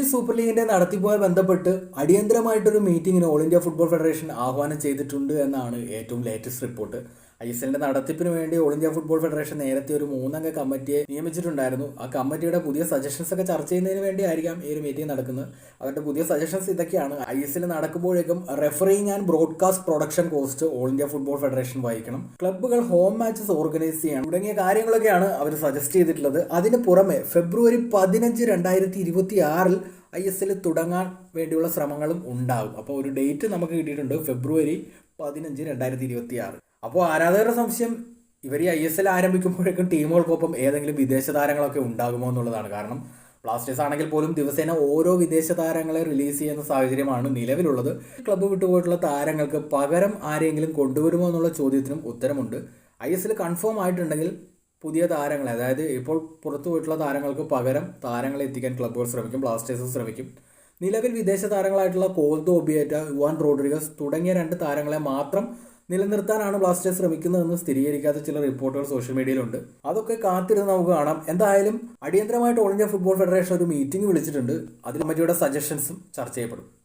Indian super ലീഗിന്റെ നടത്തിപ്പുമായി ബന്ധപ്പെട്ട് അടിയന്തരമായിട്ടൊരു മീറ്റിംഗിന് ഓൾ ഇന്ത്യ ഫുട്ബോൾ ഫെഡറേഷൻ ആഹ്വാനം ചെയ്തിട്ടുണ്ട് എന്നാണ് ഏറ്റവും ലേറ്റസ്റ്റ് റിപ്പോർട്ട് ഐ എസ് എല്ലിന്റെ നടത്തിപ്പിന് വേണ്ടി ഓൾ ഇന്ത്യ ഫുട്ബോൾ ഫെഡറേഷൻ നേരത്തെ ഒരു മൂന്നംഗ കമ്മിറ്റിയെ നിയമിച്ചിട്ടുണ്ടായിരുന്നു. ആ കമ്മിറ്റിയുടെ പുതിയ സജഷൻസ് ഒക്കെ ചർച്ച ചെയ്യുന്നതിന് വേണ്ടി ആയിരിക്കാം ഈ ഒരു മീറ്റിംഗ് നടക്കുന്നത്. അവരുടെ പുതിയ സജഷൻസ് ഇതൊക്കെയാണ്. ഐ എസ് എല്ലിന് നടക്കുമ്പോഴേക്കും refereeing and broadcast production cost All India Football Federation വഹിക്കണം. ക്ലബ്ബുകൾ ഹോം മാച്ചസ് ഓർഗനൈസ് ചെയ്യണം. തുടങ്ങിയ കാര്യങ്ങളൊക്കെയാണ് അവർ സജസ്റ്റ് ചെയ്തിട്ടുള്ളത്. അതിന് പുറമെ ഫെബ്രുവരി പതിനഞ്ച് രണ്ടായിരത്തി ഇരുപത്തി ആറിൽ ഐ എസ് എൽ തുടങ്ങാൻ വേണ്ടിയുള്ള ശ്രമങ്ങളും ഉണ്ടാകും. അപ്പോൾ ഒരു ഡേറ്റ് നമുക്ക് കിട്ടിയിട്ടുണ്ട് ഫെബ്രുവരി പതിനഞ്ച് രണ്ടായിരത്തി ഇരുപത്തി ആറ് അപ്പോൾ ആരാധകരുടെ സംശയം ഇവർ ഈ ഐ എസ് എൽ ആരംഭിക്കുമ്പോഴേക്കും ടീമുകൾക്കൊപ്പം ഏതെങ്കിലും വിദേശ താരങ്ങളൊക്കെ ഉണ്ടാകുമോ എന്നുള്ളതാണ്. കാരണം ബ്ലാസ്റ്റേഴ്സ് ആണെങ്കിൽ പോലും ദിവസേന ഓരോ വിദേശ താരങ്ങളെ റിലീസ് ചെയ്യുന്ന സാഹചര്യമാണ് നിലവിലുള്ളത്. ക്ലബ്ബ് വിട്ടുപോയിട്ടുള്ള താരങ്ങൾക്ക് പകരം ആരെങ്കിലും കൊണ്ടുവരുമോ എന്നുള്ള ചോദ്യത്തിനും ഉത്തരമുണ്ട്. ഐ എസ് എൽ കൺഫേം ആയിട്ടുണ്ടെങ്കിൽ പുതിയ താരങ്ങൾ അതായത് ഇപ്പോൾ പുറത്തുപോയിട്ടുള്ള താരങ്ങൾക്ക് പകരം താരങ്ങളെ എത്തിക്കാൻ ക്ലബ്ബുകൾ ശ്രമിക്കും ബ്ലാസ്റ്റേഴ്സ് ശ്രമിക്കും. നിലവിൽ വിദേശ താരങ്ങളായിട്ടുള്ള കോൽദോ ഒബിയേറ്റ യുവാൻ റോഡ്രിഗസ് തുടങ്ങിയ രണ്ട് താരങ്ങളെ മാത്രം നിലനിർത്താനാണ് ബ്ലാസ്റ്റേഴ്സ് ശ്രമിക്കുന്നതെന്ന് സ്ഥിരീകരിക്കാത്ത ചില റിപ്പോർട്ടുകൾ സോഷ്യൽ മീഡിയയിലുണ്ട്. അതൊക്കെ കാത്തിരുന്ന് നമുക്ക് കാണാം. എന്തായാലും അടിയന്തരമായിട്ട് ഓൾ ഇന്ത്യ ഫുട്ബോൾ ഫെഡറേഷൻ ഒരു മീറ്റിംഗ് വിളിച്ചിട്ടുണ്ട്. അതിൽ കമ്മിറ്റിയുടെ സജഷൻസും ചർച്ച ചെയ്യപ്പെടും.